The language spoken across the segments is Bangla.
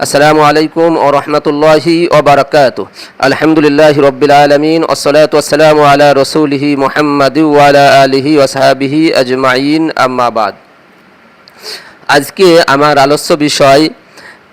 আসসালামু আলাইকুম ও রহমতুল্লাহি ওবরাকাত আলহামদুলিল্লাহ রবিল আলমিন ওসলাত ওসালাম আলা রসুলহি মোহাম্মদ ওয়ালা আলিহি ওসাহাবিহি আজমাইন আম্মাবাদ আজকে আমার আলস্য বিষয়,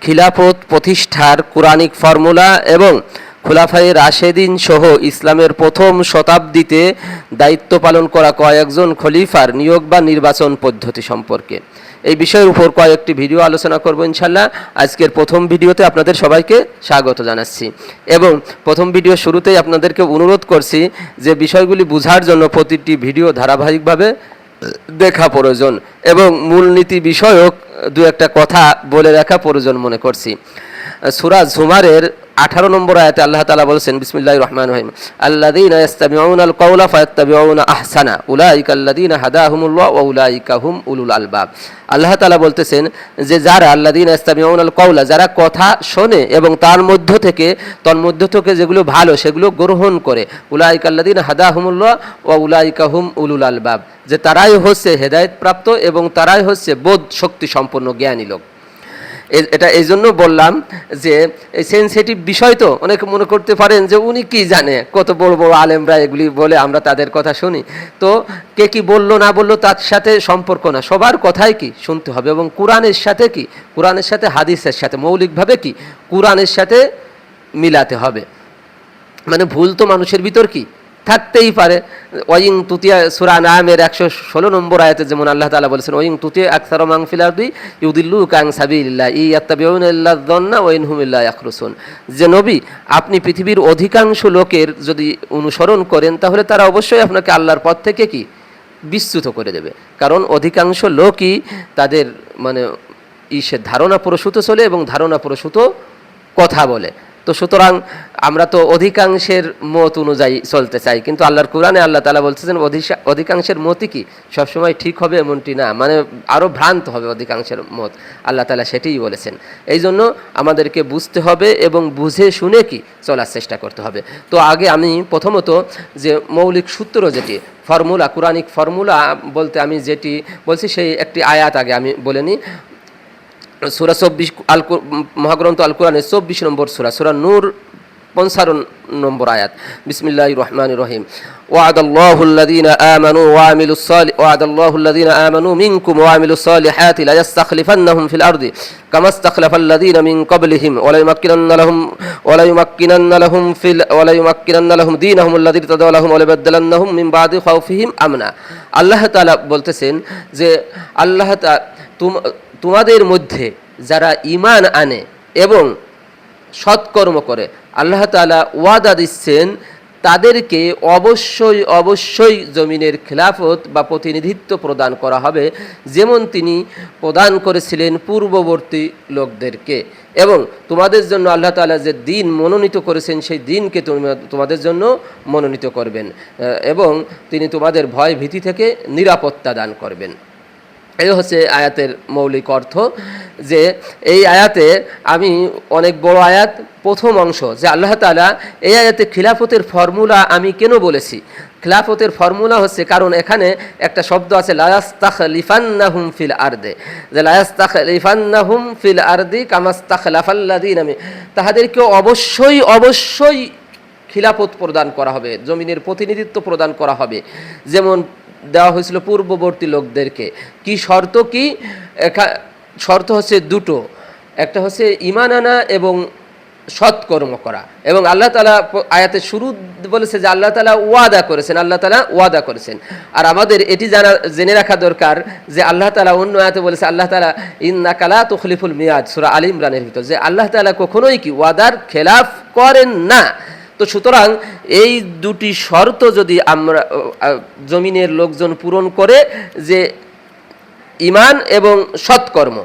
খিলাফত প্রতিষ্ঠার কোরআনিক ফর্মুলা এবং খোলাফাই রাশেদিন সহ ইসলামের প্রথম শতাব্দীতে দায়িত্ব পালন করা কয়েকজন খলিফার নিয়োগ বা নির্বাচন পদ্ধতি সম্পর্কে। এই বিষয়ের উপর কয়েকটি ভিডিও আলোচনা করব ইনশাল্লাহ আজকের প্রথম ভিডিওতে আপনাদের সবাইকে স্বাগত জানাচ্ছি। এবং প্রথম ভিডিও শুরুতেই আপনাদেরকে অনুরোধ করছি যে বিষয়গুলি বোঝার জন্য প্রতিটি ভিডিও ধারাবাহিকভাবে দেখা প্রয়োজন এবং মূলনীতি বিষয়ক দু একটা কথা বলে রাখা প্রয়োজন মনে করছি। সুরা জুমারের আঠারো নম্বর আয়াতে আল্লাহ তালা বলছেন বিসমিল্লাহ রহমান রহিম আল্লাদিন ইস্তামিউন আল কৌলা ফায়াত্তাবিউন আহসানা, উলাইকা আল্লাদিন হাদাহুমুল্লাহ ওয়া উলাইকা হুম উলুল আলবাব। আল্লাহ তালা বলতেছেন যে যারা আল্লাদিন ইস্তামিউন আল কৌলা যারা কথা শোনে এবং তার মধ্য থেকে তন্মধ্য থেকে যেগুলো ভালো সেগুলো গ্রহণ করে, উলাইকা আল্লাদিন হাদাহুমুল্লাহ ওয়া উলাইকা হুম উলুল আলবাব। যে তারাই হচ্ছে হেদায়েত প্রাপ্ত এবং তারাই হচ্ছে বোধ শক্তি সম্পন্ন জ্ঞানী লোক। এটা এই জন্য বললাম যে এই সেন্সিটিভ বিষয় তো অনেকে মনে করতে পারেন যে উনি কি জানে? কত বড় বড় আলেমরা এগুলি বলে আমরা তাদের কথা শুনি। তো কে কি বলল না বলল তার সাথে সম্পর্ক না। সবার কথাই কি? শুনতে হবে। এবং কোরআনের সাথে কি? কোরআনের সাথে হাদিসের সাথে। মৌলিকভাবে কি? কোরআনের সাথে মিলাতে হবে। মানে ভুল তো মানুষের ভিতর কি? থাকতেই পারে। ওয়িং তুতিয়া সুরা নামের একশো ষোলো নম্বর আয়াতে যেমন আল্লাহ তালা বলেছেন ওয়িং তুতিয়া আকসার মাংফিলার দুই ইউদিল্লু কাং সাবিল্লা ই আত্তাবিউল্লাহ ওয়াইন হুমিল্লা আখরুসুন যে নবী, আপনি পৃথিবীর অধিকাংশ লোকের যদি অনুসরণ করেন, তাহলে তারা অবশ্যই আপনাকে আল্লাহর পথ থেকে কি? বিস্তুত করে দেবে। কারণ অধিকাংশ লোকই তাদের মানে ইসের ধারণা প্রসূত চলে এবং ধারণা প্রসূত কথা বলে। তো সুতরাং আমরা তো অধিকাংশের মত অনুযায়ী চলতে চাই। কিন্তু আল্লাহর কোরআনে আল্লাহ তালা বলতেছেন অধিকাংশের মতই কি? সবসময় ঠিক হবে এমনটি না। মানে আরও ভ্রান্ত হবে অধিকাংশের মত। আল্লাহ তালা সেটিই বলেছেন। এই জন্য আমাদেরকে বুঝতে হবে এবং বুঝে শুনে কি? চলার চেষ্টা করতে হবে। তো আগে আমি প্রথমত যে মৌলিক সূত্র যেটি, ফর্মুলা, কোরআনিক ফর্মুলা বলতে আমি যেটি বলছি, সেই একটি আয়াত আগে আমি বলে নিই। সুরা চব্বিশ আল মহাগ্রন্থ আল কোরআনের চব্বিশ নম্বর সুরা সুরা নূর পঞ্চান্ন নম্বর আয়াত। বিসমিল্লাহ রহমান রহিম। ওয়াদ আল্লাহুল্লাদিন আমানু ওয়ামিলু সালি ওয়াদ আল্লাহুল্লাদিন আমানু মিনকুম ওয়ামিলু সালিহাতি লা ইস্তাখলিফান্নাহুম ফিল আরদি কামা ইস্তাখলাফাল্লাদিন মিন ক্বাবলিহিম ওয়ালা ইউমাক্কিনান্না লাহুম ওয়ালা ইউমাক্কিনান্না লাহুম ফিল ওয়ালা ইউমাক্কিনান্না লাহুম দীনাহুম আল্লাযী তাদাউ লাহুম ওয়া লাবাদদালান্নাহুম মিন বাদি খাউফিহিম আমনা। আল্লাহ তাআলা বলতেছেন যে আল্লাহ তাআলা তোমাদের মধ্যে যারা ঈমান আনে এবং সৎকর্ম করে, আল্লাহ তাআলা ওয়াদা দিচ্ছেন, তাদেরকে অবশ্যই অবশ্যই জমিনের খেলাফত বা প্রতিনিধিত্ব প্রদান করা হবে, যেমন তিনি প্রদান করেছিলেন পূর্ববর্তী লোকদেরকে। এবং তোমাদের জন্য আল্লাহ তাআলা যে দিন মনোনীত করেছেন, সেই দিনকে তোমরা- তোমাদের জন্য মনোনীত করবেন। এবং তিনি তোমাদের ভয় ভীতি থেকে নিরাপত্তা দান করবেন। এই হচ্ছে আয়াতের মৌলিক অর্থ যে এই আয়াতে আমি অনেক বড় আয়াত, প্রথম অংশ, যে আল্লাহ তালা এই আয়াতে খিলাফতের ফর্মুলা আমি কেন বলেছি? খিলাফতের ফর্মুলা হচ্ছে কারণ এখানে একটা শব্দ আছে লায়াস্তাখ লিফান্নাহুম ফিল আর্দে। যে লায়াস্তাখ লিফান্নাহুম ফিল আর্দি কামাস্তাখ লাফাল্লাদিন আমি তাহাদেরকে অবশ্যই অবশ্যই খিলাফত প্রদান করা হবে, জমিনের প্রতিনিধিত্ব প্রদান করা হবে। যেমন দেওয়া হয়েছিল পূর্ববর্তী লোকদেরকে। কি শর্ত কি? শর্ত হচ্ছে দুটো। একটা হচ্ছে ইমান আনা এবং সৎকর্ম করা। এবং আল্লাহ তালা আয়াতে শুরু বলেছে যে আল্লাহ তালা ওয়াদা করেছেন, আল্লাহ তালা ওয়াদা করেছেন। আর আমাদের এটি জানা, জেনে রাখা দরকার যে আল্লাহ তালা অন্য আয়াতে বলেছে, আল্লাহ তালা ইন্না কালা তখলিফুল মিয়াজ সুরা আল ইমরানের ভিতর যে আল্লাহ তালা কখনোই কি ওয়াদার খেলাফ করেন না। তো সুতরাং এই দুটি শর্ত যদি আমরা জমিনের লোকজন পূরণ করে যে ইমান এবং সৎকর্ম,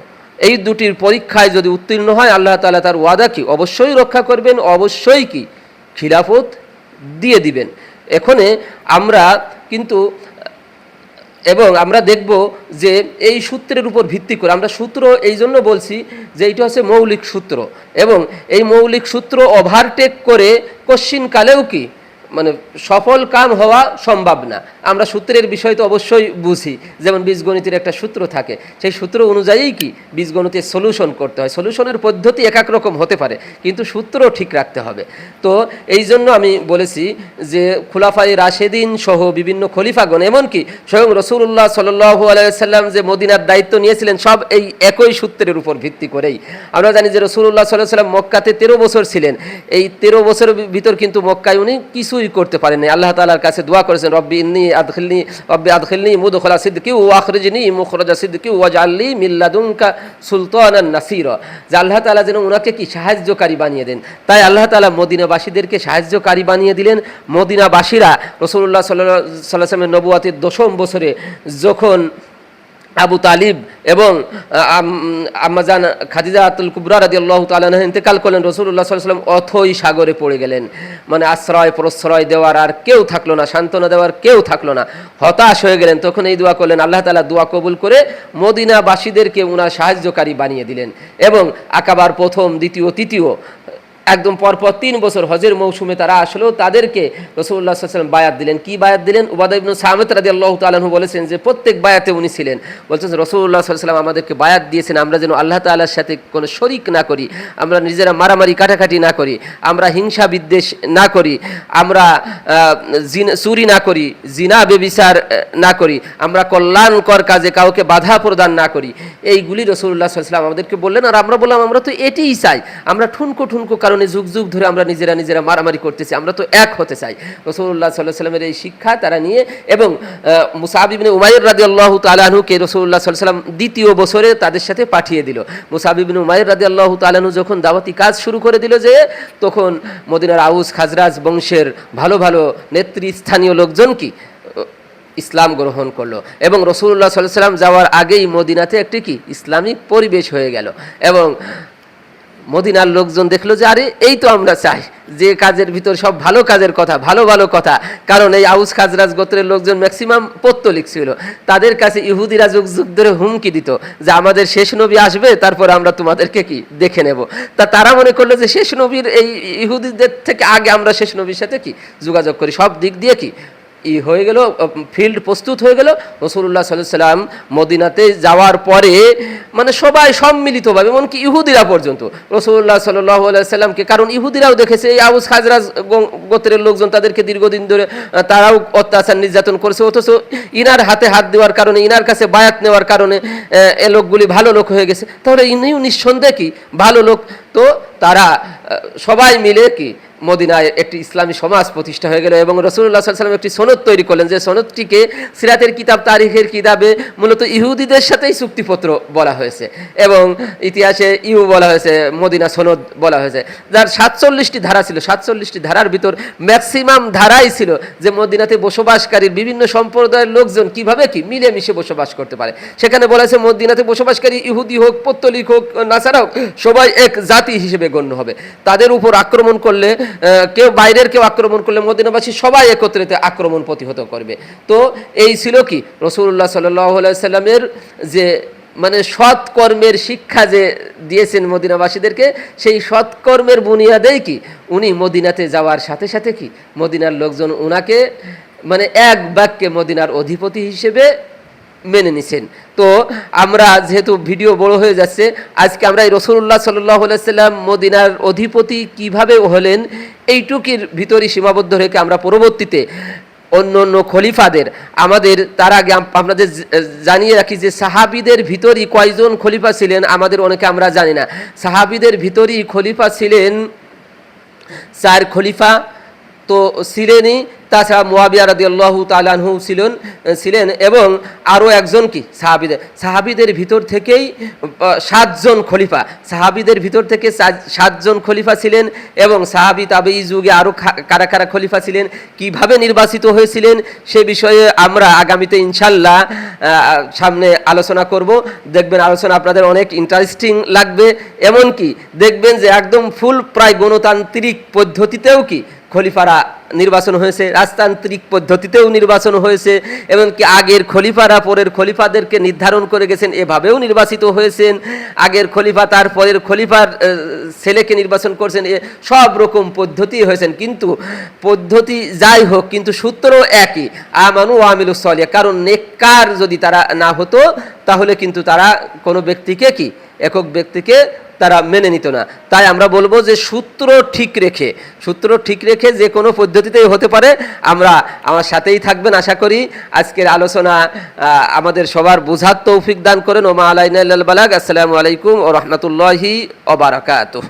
এই দুটির পরীক্ষায় যদি উত্তীর্ণ হয়, আল্লাহ তাআলা তার ওয়াদা কি? অবশ্যই রক্ষা করবেন, অবশ্যই কি? খিলাফত দিয়ে দিবেন। এখানে আমরা কিন্তু, এবং আমরা দেখব যে এই সূত্রের উপর ভিত্তি করে, আমরা সূত্র এই জন্য বলছি যে এইটা হচ্ছে মৌলিক সূত্র, এবং এই মৌলিক সূত্র ওভারটেক করে কশ্চিন কালেও কি? মানে সফল কাম হওয়া সম্ভব না। আমরা সূত্রের বিষয় তো অবশ্যই বুঝি, যেমন বীজগণিতের একটা সূত্র থাকে। সেই সূত্র অনুযায়ী কি বীজগণিতের সলিউশন করতে হয়? সলিউশনের পদ্ধতি এক এক রকম হতে পারে, কিন্তু সূত্র ঠিক রাখতে হবে। তো এই জন্য আমি বলেছি যে খুলাফাই রাশেদিন সহ বিভিন্ন খলিফাগণ, এমনকি স্বয়ং রসুল্লাহ সাল্লু আলাইসাল্লাম যে মদিনার দায়িত্ব নিয়েছিলেন, সব এই একই সূত্রের উপর ভিত্তি করেই। আমরা জানি যে রসুল্লাহ সাল্লাহ সাল্লাম মক্কাতে তেরো বছর ছিলেন। এই তেরো বছরের ভিতর কিন্তু মক্কায় উনি কিছুই করতে পারেননি আল্লাহ তালার কাছে দোয়া করেছেন, রব্বি ইন্নি আদখিলনি, রব্বি আদখিলনি মুদখলা সিদ্দিকি ও আখরিজনি মুখরজা সিদ্দিকি ওয়াজ আল্লি মিল্লাদুনকা সুলতান নাসির। যে আল্লাহ তালা যেন ওনাকে কি সাহায্যকারী বানিয়ে দেন। তাই আল্লাহ তালা মদিনাবাসীদেরকে সাহায্যকারী বানিয়ে দিলেন। মদিনাবাসীরা রসুল্লাহ সাল্লাহ সাল্লামের নবুয়াতের দশম বছরে যখন আবু তালিব এবং আম্মাজান খাদিজা আতুল কুবরা রাদি আল্লাহ তালাহ ইন্তেকাল করলেন রসুল্লাহ সাল্লাম অথই সাগরে পড়ে গেলেন। মানে আশ্রয়, প্রশ্রয় দেওয়ার আর কেউ থাকল না, সান্ত্বনা দেওয়ার কেউ থাকল না। হতাশ হয়ে গেলেন, তখন এই দোয়া করলেন, আল্লাহ তালা দোয়া কবুল করে মদিনাবাসীদেরকে উনার সাহায্যকারী বানিয়ে দিলেন। এবং আকাবার প্রথম, দ্বিতীয়, তৃতীয় একদম পরপর তিন বছর হজের মৌসুমে তারা আসলো, তাদেরকে রসুল্লাহ সাল্লাম বায়াত দিলেন। কি বায়াত দিলেন? উবাদ সামেত রাদি আল্লাহ তালু বলেছেন যে, প্রত্যেক বায়াতে উনি ছিলেন। বলছেন রসুল্লাহ সাল্লাম আমাদেরকে বায়াত দিয়েছেন, আমরা যেন আল্লাহ তাল্লাহর সাথে কোনো শরিক না করি, আমরা নিজেরা মারামারি কাটাকাটি না করি, আমরা হিংসা বিদ্বেষ না করি, আমরা চুরি না করি, জিনা বেবিচার না করি, আমরা কল্যাণকর কাজে কাউকে বাধা প্রদান না করি। এইগুলি রসুল্লাহ সাল্লাম আমাদেরকে বললেন, আর আমরা বললাম, আমরা তো এটিই চাই। আমরা ঠুনকো ঠুনকো কারণে যুগ যুগ ধরে আমরা নিজেরা নিজেরা মারামারি করতেছি, আমরা তো এক হতে চাই। রসুল্লাহ সাল্লাহ সাল্লামের এই শিক্ষা তারা নিয়ে এবং মুসাবিবিনে উমায়ের রাজি আল্লাহ তালাহুকে রসুল্লাহ সাল্লাম দ্বিতীয় বছরে তাদের সাথে পাঠিয়ে দিল। মুসাবিবিন উমায়ের রাজি আল্লাহ তালাহু যখন দাওয়াতি কাজ শুরু করে দিল যে, তখন মদিনার আউস খাজরাজ বংশের ভালো ভালো নেতৃস্থানীয় লোকজন কি? ইসলাম গ্রহণ করল এবং রসুল্লাহ সাল্লাম যাওয়ার আগেই মদিনাতে একটি কি? ইসলামিক পরিবেশ হয়ে গেল। এবং মদিনার লোকজন দেখল যে, আরে, এই তো আমরা চাই যে কাজের ভিতর সব ভালো কাজের কথা, ভালো ভালো কথা। কারণ এই আউস খাজরাজ গোত্রের লোকজন ম্যাক্সিমাম পত্তলিক ছিল তাদের কাছে ইহুদিরা যুগ যুগ ধরে হুমকি দিত যে, আমাদের শেষ নবী আসবে, তারপর আমরা তোমাদেরকে কি দেখে নেব? তা তারা মনে করল যে, শেষ নবীর এই ইহুদিদের থেকে আগে আমরা শেষ নবীর সাথে কি যোগাযোগ করি? সব দিক দিয়ে কি? ই হয়ে গেল ফিল্ড প্রস্তুত হয়ে গেল। রসুল্লাহ সাল্লাম মদিনাতে যাওয়ার পরে মানে সবাই সম্মিলিতভাবে, এমনকি ইহুদিরা পর্যন্ত রসুল্লাহ সাল্লাহ সাল্লামকে, কারণ ইহুদিরাও দেখেছে, এই আবুস খাজরাজ গোত্রের লোকজন তাদেরকে দীর্ঘদিন ধরে তারাও অত্যাচার নির্যাতন করেছে, অথচ ইনার হাতে হাত দেওয়ার কারণে, ইনার কাছে বায়াত নেওয়ার কারণে এ লোকগুলি ভালো লোক হয়ে গেছে। তাহলে ইনিও নিঃসন্দেহে কি? ভালো লোক তো তারা সবাই মিলে কি মদিনায় একটি ইসলামী সমাজ প্রতিষ্ঠা হয়ে গেল এবং রসুল্লাহ সাল্লাম একটি সনদ তৈরি করলেন যে সনদটিকে সিরাতের কিতাব, তারিখের কিতাবে মূলত ইহুদিদের সাথেই চুক্তিপত্র বলা হয়েছে এবং ইতিহাসে ইউ বলা হয়েছে, মদিনা সনদ বলা হয়েছে। যার সাতচল্লিশটি ধারা ছিল, সাতচল্লিশটি ধারার ভিতর ম্যাক্সিমাম ধারাই ছিল যে মদিনাতে বসবাসকারীর বিভিন্ন সম্প্রদায়ের লোকজন কীভাবে কি মিলেমিশে বসবাস করতে পারে। সেখানে বলা হয়েছে, মদিনাতে বসবাসকারী ইহুদি হোক, পত্তলিক হোক, নাসারা হোক, সবাই এক জাতি হিসেবে গণ্য হবে। তাদের উপর আক্রমণ করলে কেউ বাইরের কেউ আক্রমণ করলে মদিনাবাসী সবাই একত্রিত আক্রমণ প্রতিহত করবে। তো এই ছিল কি? রসুল্লাহ সাল্লামের যে মানে সৎকর্মের শিক্ষা যে দিয়েছেন মদিনাবাসীদেরকে, সেই সৎকর্মের বুনিয়াদেই কি? উনি মদিনাতে যাওয়ার সাথে সাথে কি? মদিনার লোকজন ওনাকে মানে এক বাক্যে মদিনার অধিপতি হিসেবে মেনে নিছেন। তো আমরা যেহেতু ভিডিও বড় হয়ে যাচ্ছে, আজকে আমরা এই রসুল্লাহ সাল্লাহ সাল্লাম মদিনার অধিপতি কীভাবে হলেন, এইটুকির ভিতরই সীমাবদ্ধ রেখে আমরা পরবর্তীতে অন্য অন্য খলিফাদের, আমাদের তার আগে আপনাদের জানিয়ে রাখি যে সাহাবিদের ভিতরই কয়জন খলিফা ছিলেন, আমাদের অনেকে আমরা জানি না। সাহাবিদের ভিতরই খলিফা ছিলেন চার খলিফা, তো ছিলেনই তাছাড়া মোয়াবিয়া রাদি আল্লাহ তালানহু ছিলেন ছিলেন এবং আরও একজন কি? সাহাবিদের। সাহাবিদের ভিতর থেকেই সাতজন খলিফা। সাহাবিদের ভিতর থেকে সাতজন খলিফা ছিলেন এবং সাহাবি তাবে এই যুগে আরও কারা কারা খলিফা ছিলেন, কীভাবে নির্বাচিত হয়েছিলেন, সে বিষয়ে আমরা আগামীতে ইনশাল্লাহ সামনে আলোচনা করব। দেখবেন আলোচনা আপনাদের অনেক ইন্টারেস্টিং লাগবে। এমনকি দেখবেন যে একদম ফুল প্রায় গণতান্ত্রিক পদ্ধতিতেও কি খলিফারা নির্বাচন হয়েছে, রাজতান্ত্রিক পদ্ধতিতেও নির্বাচন হয়েছে এমনকি আগের খলিফারা পরের খলিফাদেরকে নির্ধারণ করে গেছেন, এভাবেও নির্বাচিত হয়েছেন। আগের খলিফা, তার পরের খলিফার ছেলেকে নির্বাচন করছেন, এ, সব রকম পদ্ধতি হয়েছেন। কিন্তু পদ্ধতি যাই হোক, কিন্তু সূত্র একই, আমানু আমিলু সলিয়া কারণ নেককার যদি তারা না হতো, তাহলে কিন্তু তারা কোনো ব্যক্তিকে কি একক ব্যক্তিকে তারা মেনে নিত না। তাই আমরা বলব যে সূত্র ঠিক রেখে, সূত্র ঠিক রেখে যে কোনো পদ্ধতিতেই হতে পারে, আমরা আমার সাথেই থাকবেন আশা করি। আজকের আলোচনা আমাদের সবার বোঝার তৌফিক দান করেন। ওমা আলাইনাল বালাগ। আসসালামু আলাইকুম ও রহমতুল্লাহি ওবারাকাতুহ